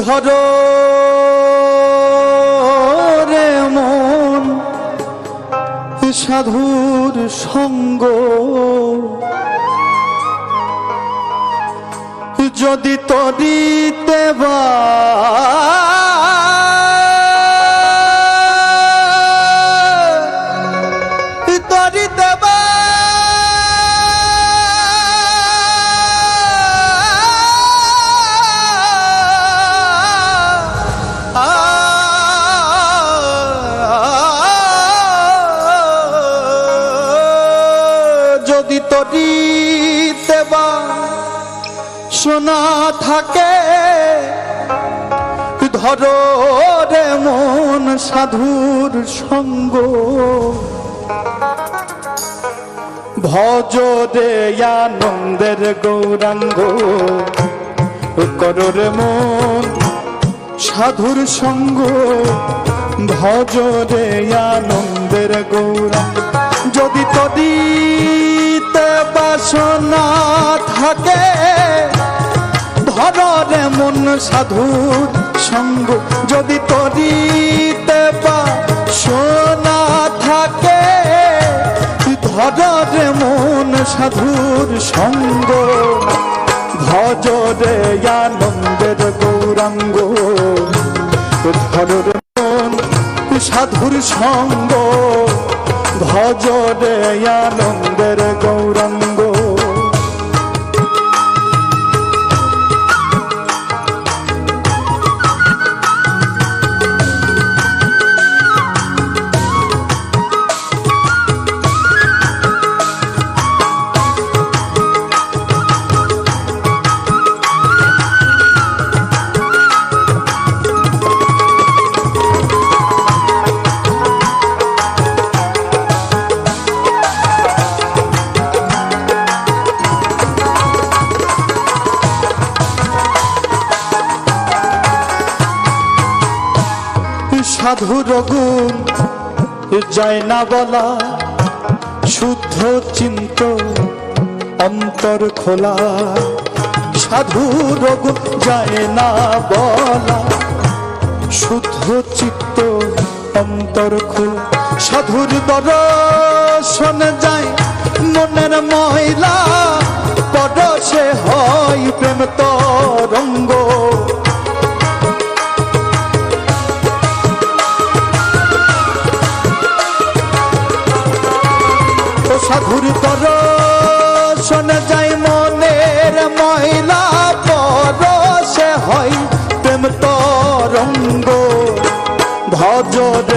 ধরো মন সাধুর সঙ্গ। যদি তরিতে বা ধরো রে মন সাধুর সঙ্গ। ভজ রে আনন্দের গৌরাঙ্গ। করো রে মন সাধুর সঙ্গ। ভজ রে আনন্দের গৌরাঙ্গ। যদি তদিতে বাসনা থাকে মন সাধুর সঙ্গ যদি তরিতে বা সোনা থাকে ধরে মন সাধুর সঙ্গ, ভজরে আনন্দের গৌরাঙ্গ ধরে মন সাধুর সঙ্গ, ভজরে আনন্দের গৌরাঙ্গ। সাধুর গুণ যায় না বলা। শুদ্ধ চিন্ত অন্তর খোলা। সাধুর গুণ যায় না বলা। শুদ্ধ চিত্ত অন্তর খোলা। সাধুর দর্শন যায় মনের ময়লা। পরশে হয় প্রেম তরঙ্গ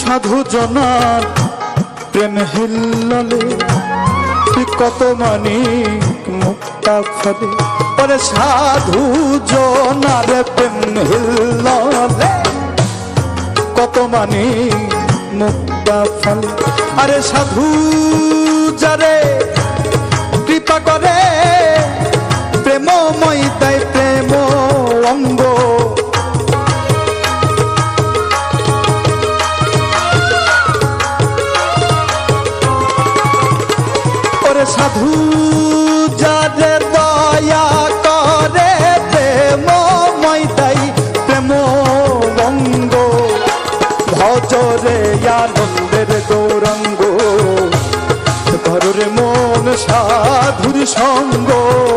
সাধু জনার প্রেম হিল্ললে কত মানি মুক্তা ফলে পরে সাধু জনার প্রেম হিল্লালে কত মানি মুক্তা ফলে আরে সাধু যারে আনন্দের গৌরঙ্গ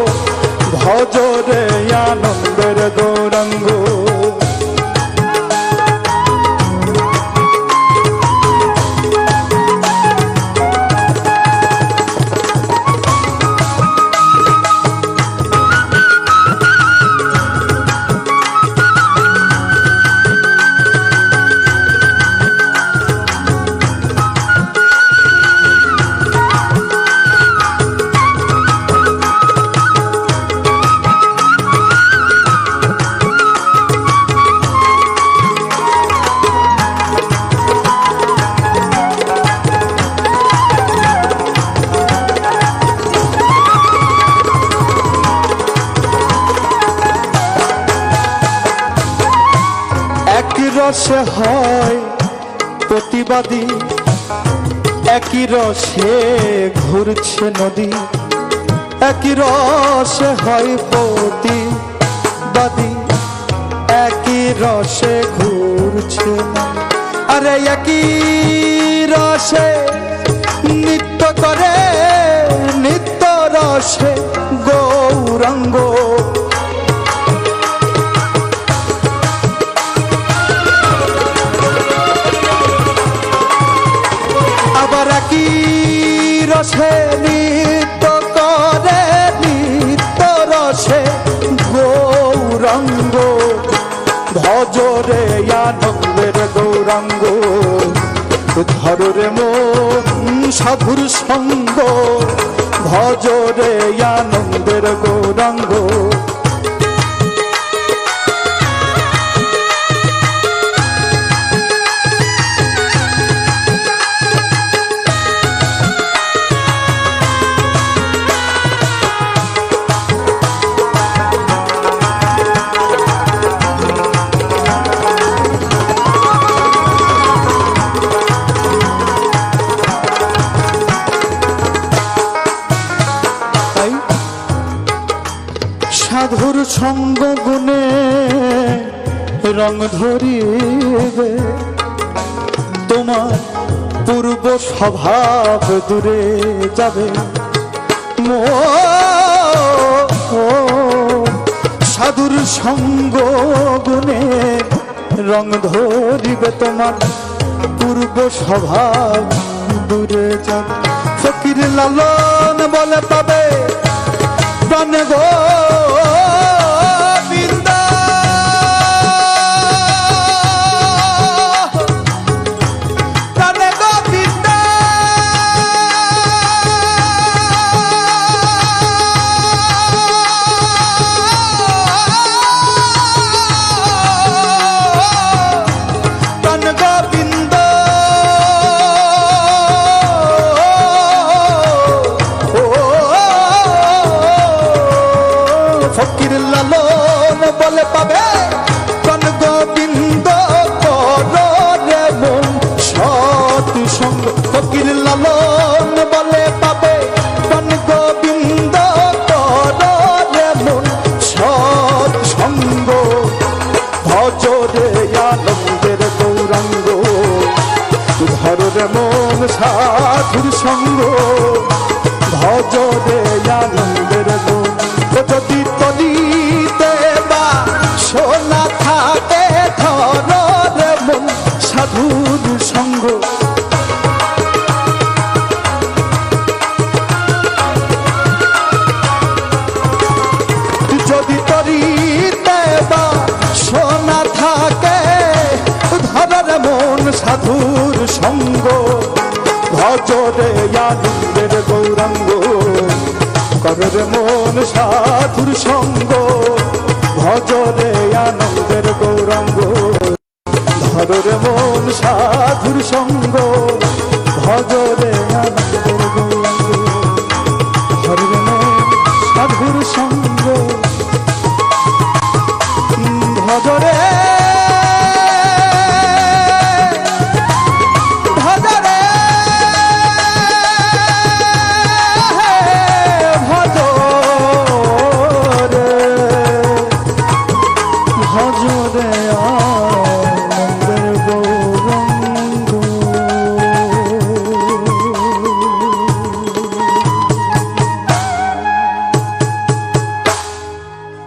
রসে হয় প্রতিবাদী। একই রসে ঘুরছে নদী। একই রসে হয় প্রতিবাদী। একই রসে ঘুরছে আরে একই রসে নিত্য করে, নিত্য রসে গৌরাঙ্গ। রসে নৃত্য করে, নৃত্য রসে গৌরঙ্গ। ভজরে আনন্দের গৌরাঙ্গ ধরে মো সাধুর সঙ্গ। ভজরে আনন্দের গৌরাঙ্গ সঙ্গ গুণে রং ধরিবে। তোমার পূর্ব স্বভাব দূরে যাবে। সাধুর সঙ্গ গুণে রং ধরিবে তোমার পূর্ব স্বভাব দূরে যাবে। ফকির লালন বলে পাবে, প্রাণ গো সঙ্গ ফকির লালন বলে পাবে প্রাণ গোবিন্দ করে মন সৎ সঙ্গ। ভজরে আনন্দের গৌরাঙ্গ ধরে মন সাধুর সঙ্গ। ভজরে আনন্দের গৌরাঙ্গ, যদি ভজরে আনন্দের গৌরাঙ্গ। কবের মন সাধুর সঙ্গ ভজরে আনন্দের গৌরাঙ্গ। ধরের মন সাধুর সঙ্গ ভজরে আনন্দের